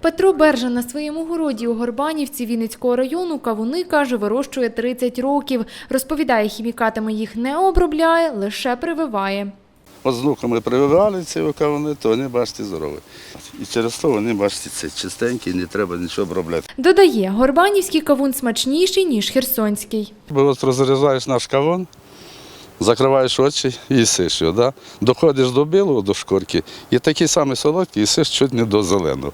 Петро Бержа на своєму городі у Горбанівці Вінницького району кавуни, каже, вирощує 30 років. Розповідає, хімікатами їх не обробляє, лише прививає. От з внуками прививали ці кавуни, то вони, бачите, здорові. І через то вони, бачите, це чистенькі, не треба нічого обробляти. Додає, горбанівський кавун смачніший, ніж херсонський. Бо от розрізаєш наш кавун, закриваєш очі і їсиш його. Да? Доходиш до білого, до шкурки, і такий самий солодкий, їсиш чуть не до зеленого.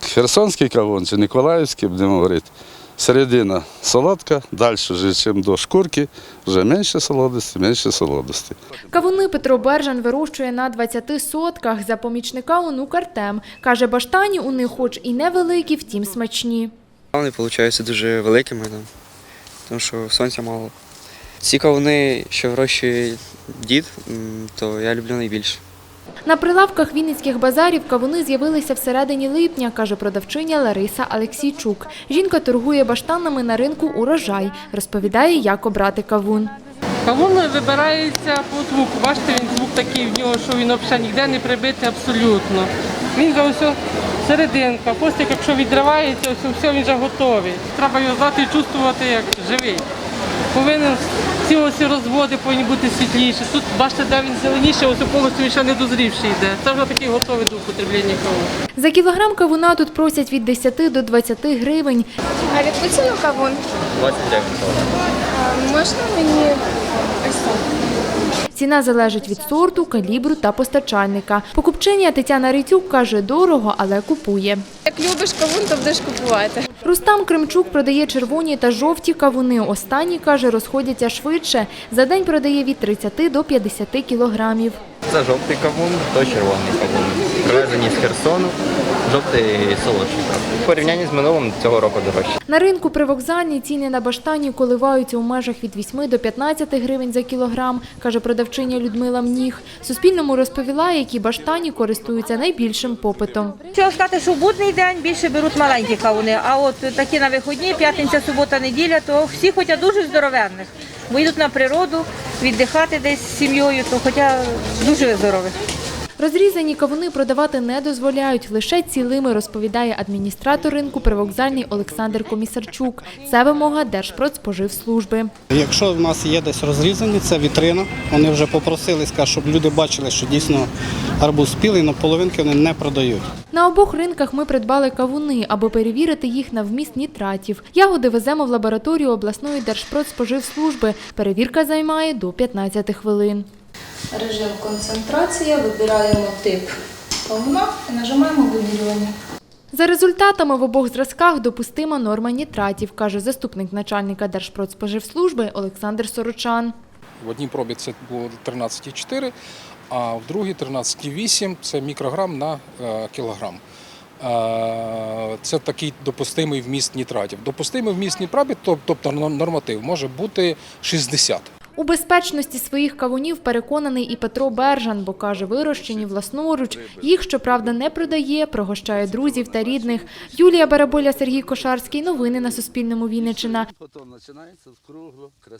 Херсонський кавун чи Ніколаївський, будемо говорити, середина солодка, далі вже, ніж до шкурки, вже менше солодості, менше солодості. Кавуни Петро Бержан вирощує на 20 сотках за помічника онук Артем. Каже, баштані у них хоч і невеликі, втім смачні. Вони получаються дуже великими, тому що сонця мало. Ці кавуни, що вирощує дід, то я люблю найбільше. На прилавках вінницьких базарів кавуни з'явилися всередині липня, каже продавчиня Лариса Алексійчук. Жінка торгує баштанами на ринку урожай. Розповідає, як обрати кавун. Кавун вибирається по звуку. Бачите, він звук такий в нього, що він взагалі ніде не прибитий абсолютно. Він вже ось серединка. Хвостик, якщо відривається, ось все він вже готовий. Треба його знати і чувствувати як живий. Повинен ці ось розводи повинні бути світліші. Тут бачите, де він зеленіший, ось повністю він ще не дозрівший йде. Це вже такий готовий до употреблення каву. За кілограм кавуна тут просять від 10 до 20 гривень. А від поціну кавун? 20 гривень. Можна мені ось так? Ціна залежить від сорту, калібру та постачальника. Покупчиня Тетяна Рицюк каже, дорого, але купує. Як любиш кавун, то будеш купувати. Рустам Кремчук продає червоні та жовті кавуни. Останні, каже, розходяться швидше. За день продає від 30 до 50 кілограмів. Це жовтий кавун, то червоний кавун. Привезені з Херсону, жовтий солодший. В порівнянні з минулим цього року дорожче. На ринку привокзальні ціни на баштані коливаються у межах від 8 до 15 гривень за кілограм, каже продавчиня Людмила Мніх. Суспільному розповіла, які баштані користуються найбільшим попитом. Хотіла сказати, що в будний день більше беруть маленькі кавуни, а от такі на вихідні, п'ятниця, субота, неділя, то всі хочуть дуже здоровенних. Бо йдуть на природу, віддихати десь з сім'єю, то хоча дуже здорових. Розрізані кавуни продавати не дозволяють, лише цілими, розповідає адміністратор ринку привокзальний Олександр Комісарчук. Це вимога Держпродспоживслужби. Якщо в нас є десь розрізані, це вітрина. Вони вже попросили, щоб люди бачили, що дійсно арбуз спілий, але половинки вони не продають. На обох ринках ми придбали кавуни, аби перевірити їх на вміст нітратів. Ягоди веземо в лабораторію обласної Держпродспоживслужби. Перевірка займає до 15 хвилин. Режим концентрація, вибираємо тип кавуна і нажимаємо вимірювання. За результатами в обох зразках допустима норма нітратів, каже заступник начальника Держпродспоживслужби Олександр Сорочан. В одній пробі це було 13,4, а в другій 13,8 це мікрограм на е, кілограм. Е, Це такий допустимий вміст нітратів. Допустимий вміст нітратів, тобто норматив, може бути 60. У безпечності своїх кавунів переконаний і Петро Бержан, бо каже, вирощені власноруч. Їх, щоправда, не продає, пригощає друзів та рідних. Юлія Бараболя, Сергій Кошарський. Новини на Суспільному Вінниччина.